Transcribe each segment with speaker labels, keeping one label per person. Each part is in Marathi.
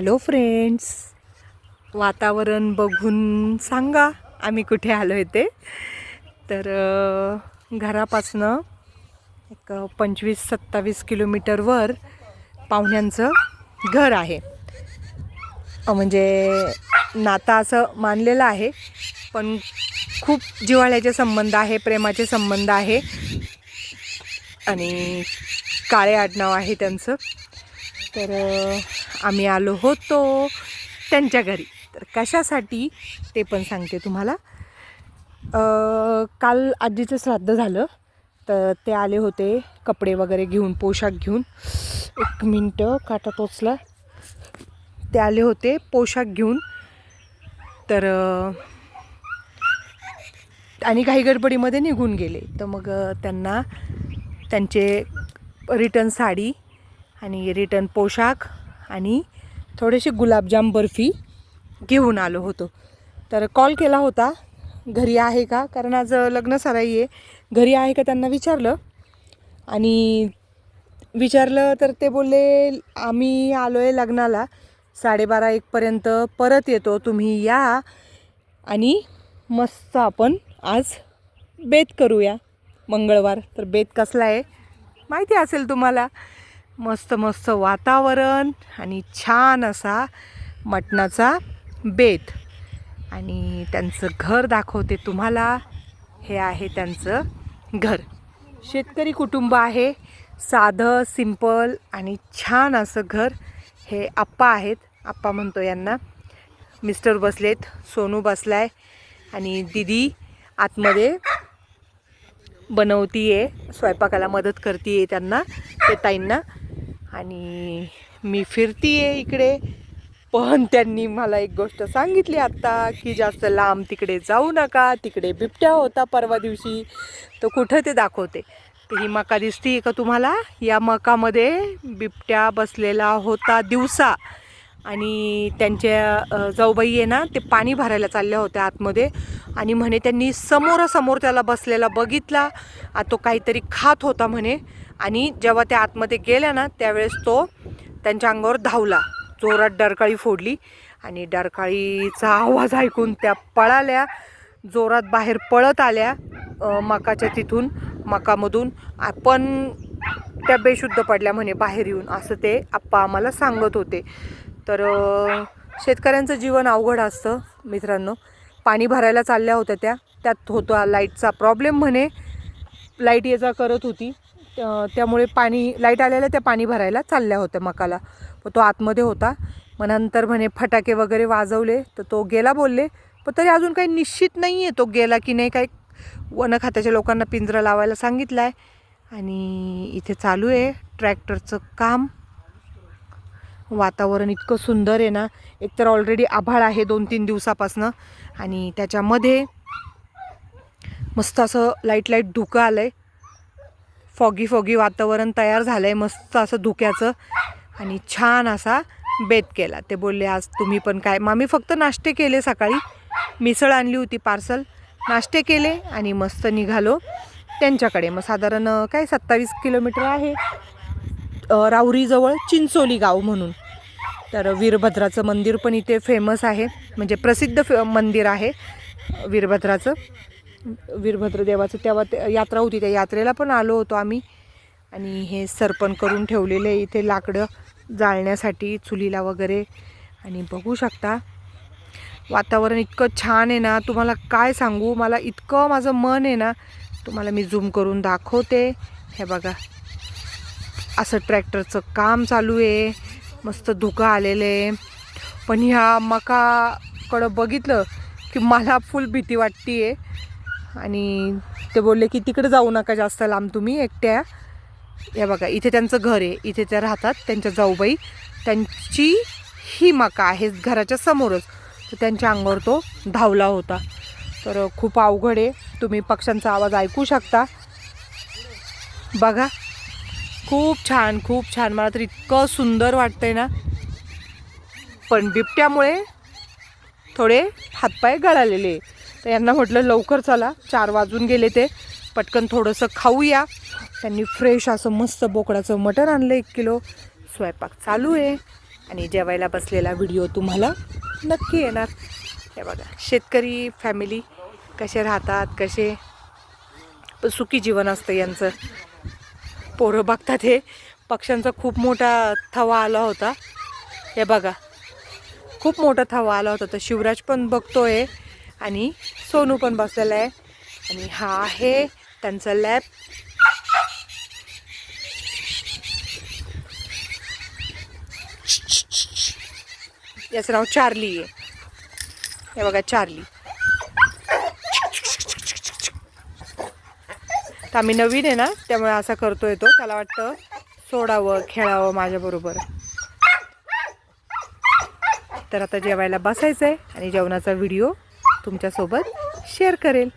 Speaker 1: हॅलो फ्रेंड्स वातावरण बघून सांगा आम्ही कुठे आलो आहे ते तर घरापासनं एक पंचवीस सत्तावीस किलोमीटरवर पाहुण्यांचं घर आहे. म्हणजे नाता असं मानलेलं आहे पण खूप जिव्हाळ्याचे संबंध आहे प्रेमाचे संबंध आहे. आणि काळे आडनाव आहे त्यांचं. तर आम्ही आलो होतो त्यांच्या घरी. तर कशासाठी ते पण सांगते तुम्हाला. काल आजीचं श्राद्ध झालं. तर ते आले होते कपडे वगैरे घेऊन पोशाख घेऊन. एक मिनटं काटा टोचला. ते आले होते पोशाख घेऊन. तर आणि काही गडबडीमध्ये निघून गेले. तर मग त्यांना त्यांचे रिटर्न साडी आणि रिटर्न पोशाख आणि थोडेसे गुलाबजाम बर्फी घेऊन आलो होतो. तर कॉल केला होता घरी आहे का? कारण आज लग्न सराई आहे घरी आहे का त्यांना विचारलं. आणि विचारलं तर ते बोलले आम्ही आलो आहे लग्नाला. साडेबारा एकपर्यंत परत येतो. तुम्ही या आणि मस्त आपण आज बेत करूया मंगळवार. तर बेत कसला आहे? माहिती असेल तुम्हाला. मस्त मस्त वातावरण आणि छान असा मटणाचा बेत. आणि त्यांचं घर दाखवते तुम्हाला. हे आहे त्यांचं घर. शेतकरी कुटुंब आहे. साधं सिंपल आणि छान असं घर. हे आप्पा आहेत. आप्पा म्हणतो यांना. मिस्टर बसलेत. सोनू बसलाय. आणि दिदी आतमध्ये बनवती आहे स्वयंपाकाला मदत करते आहे त्यांना ते ताईंना. आणि मी फिरती आहे इकडे. पण त्यांनी मला एक गोष्ट सांगितली आत्ता की जास्त लांब तिकडे जाऊ नका तिकडे बिबट्या होता परवा दिवशी. तर कुठं ते दाखवते. तर ही मका दिसती का तुम्हाला? या मकामध्ये बिबट्या बसलेला होता दिवसा. आणि त्यांच्या जाऊबाई आहे ना ते पाणी भरायला चालल्या होत्या आतमध्ये. आणि म्हणे त्यांनी समोरासमोर त्याला बसलेला बघितला. आ तो काहीतरी खात होता म्हणे. आणि जेव्हा त्या आतमध्ये गेल्या ना त्यावेळेस तो त्यांच्या अंगावर धावला. जोरात डरकाळी फोडली आणि डरकाळीचा आवाज ऐकून त्या पळाल्या. जोरात बाहेर पळत आल्या मकाच्या तिथून मकामधून. आपण त्या बेशुद्ध पडल्या म्हणे बाहेर येऊन असं ते आप्पा आम्हाला सांगत होते. तर शेतकऱ्यांचं जीवन अवघड असतं मित्रांनो. पाणी भरायला चालल्या होत्या त्या. त्यात होता लाईटचा प्रॉब्लेम म्हणे. लाइट ये जा करत होती. त्यामुळे पाणी लाइट आलेल्या त्या पाणी भरायला चालल्या होत्या मकाला. पण तो आतमध्ये होता. मग नंतर म्हणे फटाके वगैरे वाजवले. तर तो गेला बोलले. पण तरी अजून काही निश्चित नाही आहे तो गेला की नाही. काही वन खात्याच्या लोकांना पिंजरा लावायला सांगितला आहे आणि इथे चालू आहे ट्रॅक्टरचं काम. वातावरण इतकं सुंदर आहे ना. एकतर ऑलरेडी आभाळ आहे दोन तीन दिवसापासनं. आणि त्याच्यामध्ये मस्त असं लाइट लाइट धुकं आलं आहे फॉगी फॉगी वातावरण तयार झालं आहे मस्त असं धुक्याचं. आणि छान असा बेत केला. ते बोलले आज तुम्ही पण काय मग आम्ही फक्त नाश्ते केले सकाळी. मिसळ आणली होती पार्सल. नाश्ते केले आणि मस्त निघालो. त्यांच्याकडे मग साधारण काय सत्तावीस किलोमीटर आहे. राऊरीजवळ चिंचोली गाव म्हणून. तर वीरभद्राचं मंदिर पण इथे फेमस आहे. म्हणजे प्रसिद्ध फे मंदिर आहे वीरभद्राचं. वीरभद्र देवाचं तेव्हा ते यात्रा होती त्या यात्रेला पण आलो होतो आम्ही. आणि हे सरपण करून ठेवलेले आहे इथे लाकडं जाळण्यासाठी चुलीला वगैरे. आणि बघू शकता वातावरण इतकं छान आहे ना. तुम्हाला काय सांगू? मला इतकं माझं मन आहे ना. तुम्हाला मी झूम करून दाखवते. हे बघा. असं ट्रॅक्टरचं काम चालू आहे. मस्त धुकं आलेलं आहे. पण ह्या मकाकडं बघितलं की मला फुल भीती वाटते आहे आणि ते बोलले की तिकडे जाऊ नका जास्त लांब तुम्ही एकट्या या. बघा इथे त्यांचं घर आहे. इथे त्या राहतात त्यांच्या जाऊबाई. त्यांची ही मका आहे घराच्या समोरच. तर त्यांच्या अंगावर तो धावला होता. तर खूप अवघड आहे. तुम्ही पक्ष्यांचा आवाज ऐकू शकता. बघा खूप छान खूप छान. मला तर इतकं सुंदर वाटतंय ना. पण बिबट्यामुळे थोडे हातपाय गळालेले. तर यांना म्हटलं लवकर चला चार वाजून गेले ते. पटकन थोडंसं खाऊया. त्यांनी फ्रेश असं मस्त बोकडाचं मटण आणलं एक किलो. स्वयंपाक चालू आहे. आणि जेवायला बसलेला व्हिडिओ तुम्हाला नक्की येणार. हे बघा शेतकरी फॅमिली कसे राहतात कसे? सुखी जीवन असतं यांचं. पोरं बघतात हे. पक्ष्यांचा खूप मोठा थवा आला होता. हे बघा खूप मोठा थवा आला होता. तर शिवराज पण बघतोय. आणि सोनू पण बसलेला आहे आणि हा आहे त्यांचा लॅब. याचं नाव चार्ली आहे. हे बघा चार्ली. तर आम्ही नवीन आहे ना त्यामुळे असा करतोय तो. त्याला वाटतं सोडावं खेळावं माझ्याबरोबर. तर आता जेवायला बसायचं आहे आणि जेवणाचा व्हिडिओ तुमच्यासोबत शेअर करेल.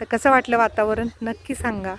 Speaker 1: तर कसं वाटलं वातावरण? नक्की सांगा.